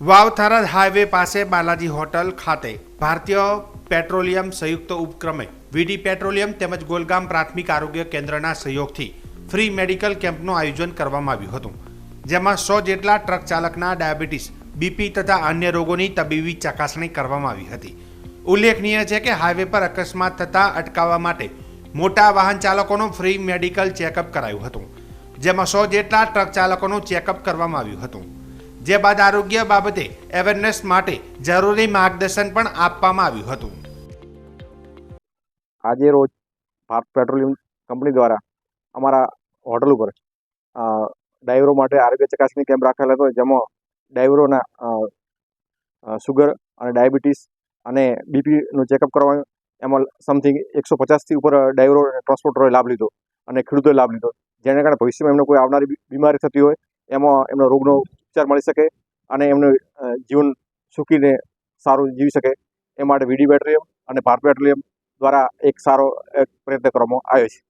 Vav Tharad highway પાસે Balaji hotel ખાતે ભારતીય પેટ્રોલિયમ સંયુક્ત ઉપક્રમે વીડી પેટ્રોલિયમ તેમજ ગોલગામ પ્રાથમિક આરોગ્ય કેન્દ્રના સહયોગથી ફ્રી મેડિકલ કેમ્પનું આયોજન કરવામાં આવ્યું હતું, જેમાં સો જેટલા ટ્રક ચાલકના ડાયાબિટીસ, બીપી તથા અન્ય રોગોની તબીબી ચકાસણી કરવામાં આવી હતી. ઉલ્લેખનીય છે કે હાઈવે પર અકસ્માત થતા અટકાવવા માટે મોટા વાહન ચાલકોનું ફ્રી મેડિકલ ચેકઅપ કરાયું હતું, જેમાં સો જેટલા ટ્રક ચાલકોનું ચેકઅપ કરવામાં આવ્યું હતું. જે બાદ આરોગ્ય બાબતે અવેરનેસ માટે જરૂરી માર્ગદર્શન પણ આપવામાં આવ્યું હતું. આજે રોજ ભારત પેટ્રોલિયમ કંપની દ્વારા અમારા હોટલ ઉપર ડાઈવરો માટે આરોગ્ય ચકાસણી કેમ્પ રાખેલ હતો જેમાં અ, સુગર અને ડાયાબિટીસ અને બીપીનું ચેકઅપ કરવાનું એમાં સમથિંગ એકસો પચાસથી ઉપર ડાઈવરો અને ટ્રાન્સપોર્ટરોએ લાભ લીધો અને ખેડૂતોએ લાભ લીધો. જેને કારણે ભવિષ્યમાં એમને કોઈ આવનારી બીમારી થતી હોય એમાં એમનો રોગનો ઉપચાર મળી શકે અને એમનું જીવન સુખીને સારું જીવી શકે એ માટે વીડી પેટ્રોલિયમ અને ભારત પેટ્રોલિયમ દ્વારા એક સારો પ્રયત્ન કરવામાં આવ્યો છે.